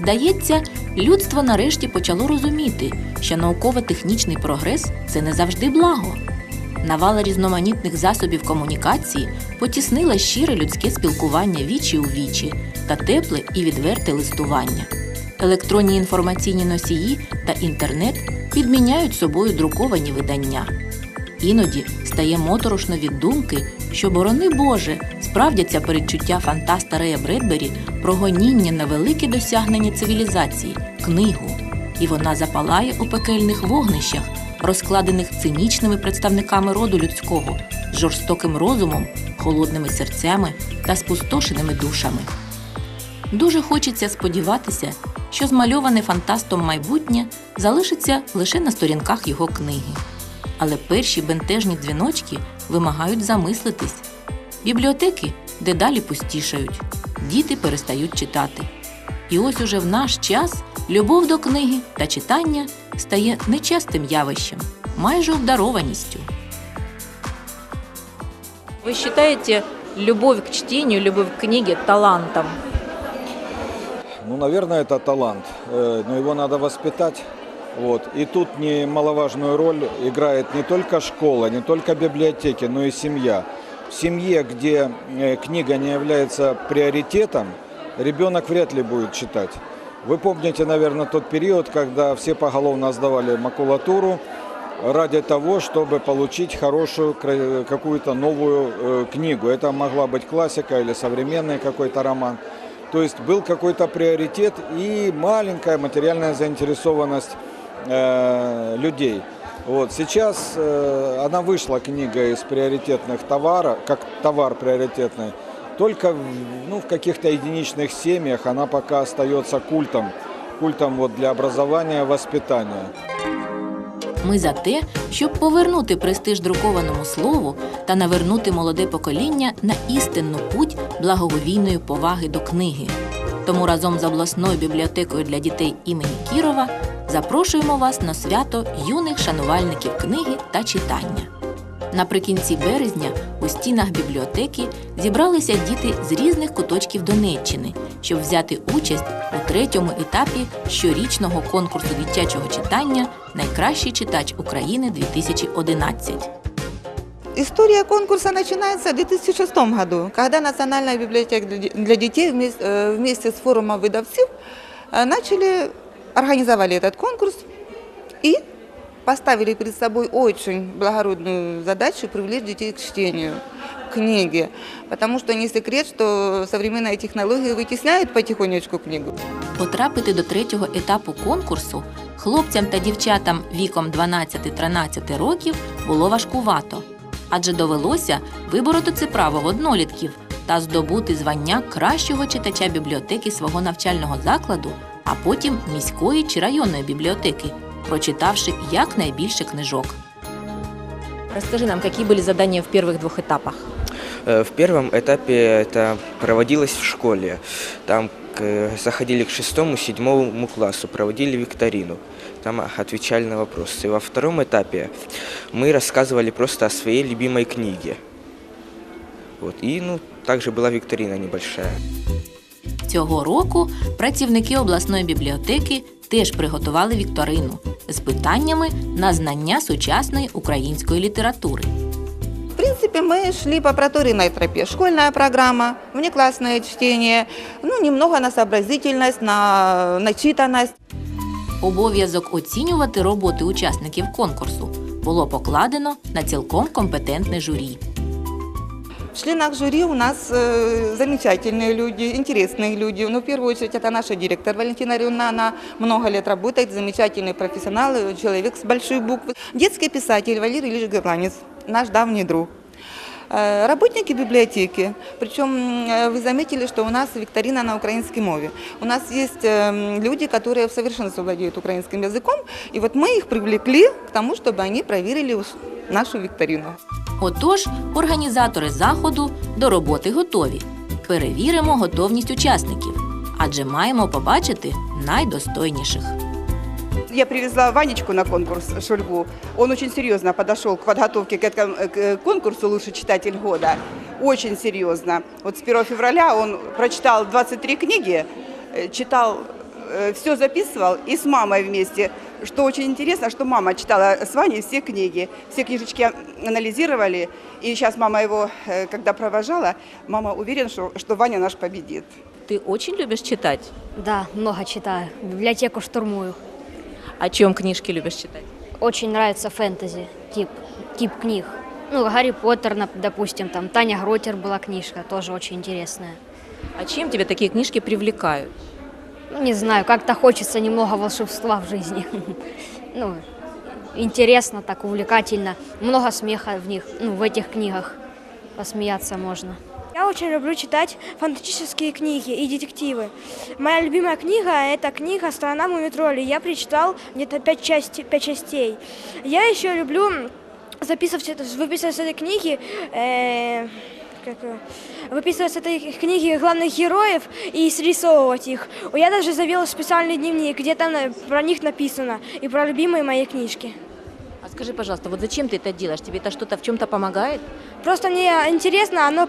Здається, людство нарешті почало розуміти, що науково-технічний прогрес це не завжди благо. Навала різноманітних засобів комунікації потіснила щире людське спілкування вічі у вічі та тепле і відверте листування. Електронні інформаційні носії та інтернет підміняють собою друковані видання. Іноді стає моторошно від думки, що, борони Боже, справдяться передчуття фантаста Рея Бредбері про гоніння на велике досягнення цивілізації книгу, і вона запалає у пекельних вогнищах, розкладених цинічними представниками роду людського, з жорстоким розумом, холодними серцями та спустошеними душами. Дуже хочеться сподіватися, що змальоване фантастом майбутнє залишиться лише на сторінках його книги Але перші бентежні дзвіночки вимагають замислитись. Бібліотеки дедалі пустішають, діти перестають читати. І ось уже в наш час любов до книги та читання стає нечастим явищем, майже обдарованістю. Вы считаете любовь к чтению, любовь к книге талантом? Ну, наверное, это талант, э, но его надо воспитать. Вот. И тут немаловажную роль играет не только школа, не только библиотеки, но и семья. В семье, где э, книга не является приоритетом, ребенок вряд ли будет читать. Вы помните, наверное, тот период, когда все поголовно сдавали макулатуру ради того, чтобы получить хорошую какую-то новую э, книгу. Это могла быть классика или современный какой-то роман. То есть был какой-то приоритет и маленькая материальная заинтересованность э, людей. Вот сейчас э, она вышла книга из приоритетных товаров, как товар приоритетный. Только в, ну, в каких-то единичных семьях она пока остается культом, культом вот для образования, воспитания. Ми за те, щоб повернути престиж друкованому слову та навернути молоде покоління на істинну путь благоговійної поваги до книги. Тому разом з обласною бібліотекою для дітей імені Кірова запрошуємо вас на свято юних шанувальників книги та читання. Наприкінці березня у стінах бібліотеки зібралися діти з різних куточків Донеччини, щоб взяти участь у третьому етапі щорічного конкурсу дитячого читання Найкращий читач України 2011. История конкурса начинается в 2006 году, когда Национальная библиотека для де- для детей вместе, э, вместе с форумом выдавцов э, начали, организовали этот конкурс и поставили перед собой очень благородную задачу привлечь детей к чтению книги, потому что не секрет, что современные технологии вытесняют потихонечку книгу. Потрапити до третього етапу конкурсу хлопцям та дівчатам віком 12-13 років було важкувато, адже довелося вибороти це право в однолітків та здобути звання кращого читача бібліотеки свого навчального закладу, а потім міської чи районної бібліотеки, прочитавши якнайбільше книжок. Расскажи нам, какие были задания в первых двух этапах? Э, В первом этапе это проводилось в школе. Там к- заходили к шестому, седьмому классу, проводили викторину. Там отвечали на вопросы. Во втором этапе мы рассказывали просто о своей любимой книге. Вот. И ну, также была викторина небольшая. Цього року працівники обласної бібліотеки теж приготували вікторину з питаннями на знання сучасної української літератури. В принципе, мы шли по проторенной тропе. Школьная программа, внеклассное чтение, ну, немного на сообразительность, на начитанность. Обов'язок оцінювати роботи учасників конкурсу було покладено на цілком компетентне журі. В членах жюри у нас э, замечательные люди, интересные люди. Ну, в первую очередь, это наша директор Валентина Ильина. Она много лет работает, замечательный профессионал, э, человек с большой буквы. Детский писатель Валерий Ильич Горланец, наш давний друг. Э, Работники библиотеки, причем э, вы заметили, что у нас викторина на украинской мове. У нас есть э, люди, которые в совершенстве владеют украинским языком, и вот мы их привлекли к тому, чтобы они проверили уж нашу викторину. Отож, організатори заходу до роботи готові. Перевіримо готовність учасників, адже маємо побачити найдостойніших. Я привезла Ванечку на конкурс Шульгу. Он очень серьезно подошел к подготовке к этому к конкурсу «Лучший читатель года». Очень серьезно. Вот с 1 февраля он прочитал 23 книги, э, читал все записывал и с мамой вместе. Что очень интересно, что мама читала с Ваней все книги, все книжечки анализировали. И сейчас мама его, э, когда провожала, мама уверена, что, что Ваня наш победит. Ты очень любишь читать? Да, много читаю. Библиотеку штурмую. О чем книжки любишь читать? Очень нравится фэнтези, тип, тип книг. Ну, Гарри Поттер, допустим, там Таня Гротер была книжка, тоже очень интересная. А чем тебя такие книжки привлекают? Ну, не знаю, как-то хочется немного волшебства в жизни. Ну, интересно, так увлекательно. Много смеха в них, ну, в этих книгах. Посмеяться можно. Я очень люблю читать фантастические книги и детективы. Моя любимая книга – это книга «Страна мумитроли». Я прочитал где-то пять, части, пять частей. Я еще люблю записывать, выписывать с этой книги, э, как, выписывать с этой книги главных героев и срисовывать их. Я даже завел специальный дневник, где там э, про них написано и про любимые мои книжки. А скажи, пожалуйста, вот зачем ты это делаешь? Тебе это что-то в чем-то помогает? Просто мне интересно, оно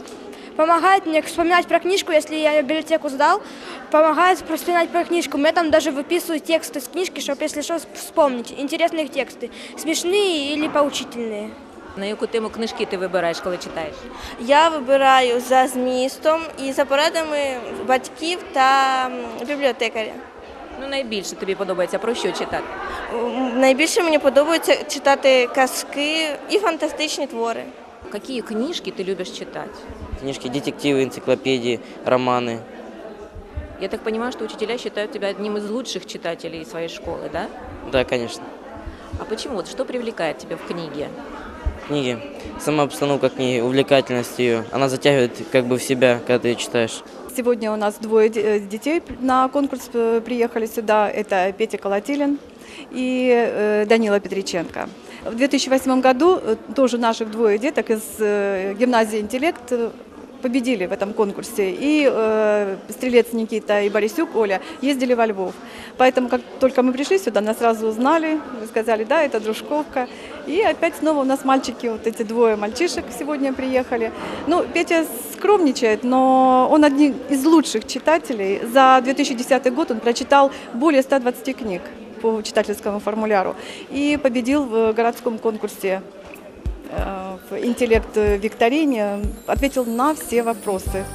помогает мне вспоминать про книжку, если я библиотеку сдал, помогает вспоминать про книжку. Мне там даже выписывают тексты с книжки, чтобы, если что, вспомнить. Интересные тексты, смешные или поучительные. На яку тему книжки ти вибираєш, коли читаєш? Я вибираю за змістом і за порадами батьків та м, бібліотекаря. Ну, найбільше тобі подобається про що читати? М, Найбільше мені подобається читати казки і фантастичні твори. Які книжки ти любиш читати? Книжки, детективы, энциклопедии, романы. Я так понимаю, что учителя считают тебя одним из лучших читателей своей школы, да? Да, конечно. А почему? Вот что привлекает тебя в книге? Книги. Сама обстановка книги, увлекательность ее. Она затягивает как бы в себя, когда ты ее читаешь. Сегодня у нас двое э, детей на конкурс э, приехали сюда. Это Петя Колотилин и э, Данила Петриченко. В 2008 году тоже наших двое деток из гимназии «Интеллект» победили в этом конкурсе. И э, Стрелец Никита и Борисюк Оля ездили во Львов. Поэтому, как только мы пришли сюда, нас сразу узнали, сказали, да, это Дружковка. И опять снова у нас мальчики, вот эти двое мальчишек сегодня приехали. Ну, Петя скромничает, но он один из лучших читателей. За 2010 год он прочитал более 120 книг по читательскому формуляру и победил в городском конкурсе э, в интеллект-викторине, на все вопросы.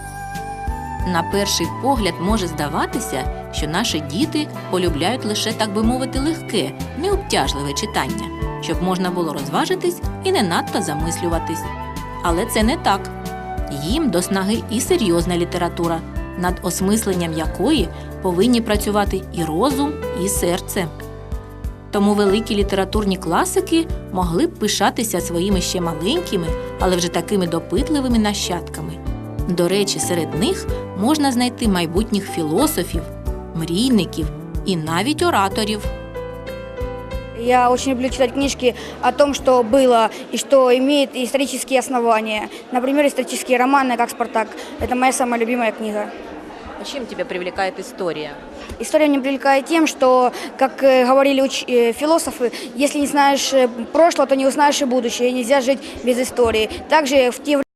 На перший погляд може здаватися, що наші діти полюбляють лише, так би мовити, легке, необтяжливе читання, щоб можна було розважитись і не надто замислюватись. Але це не так. Їм до снаги і серйозна література, над осмисленням якої повинні працювати і розум, і серце. Тому великі літературні класики могли б пишатися своїми ще маленькими, але вже такими допитливими нащадками. До речі, серед них можна знайти майбутніх філософів, мрійників і навіть ораторів. Я очень люблю читать книжки о том, что было и что имеет исторические основания. Например, исторические романы, как «Спартак». Это моя самая любимая книга. А чем тебя привлекает история? История меня привлекает тем, что, как э, говорили уч- э, философы, если не знаешь э, прошлое, то не узнаешь и будущее, и нельзя жить без истории. Также в те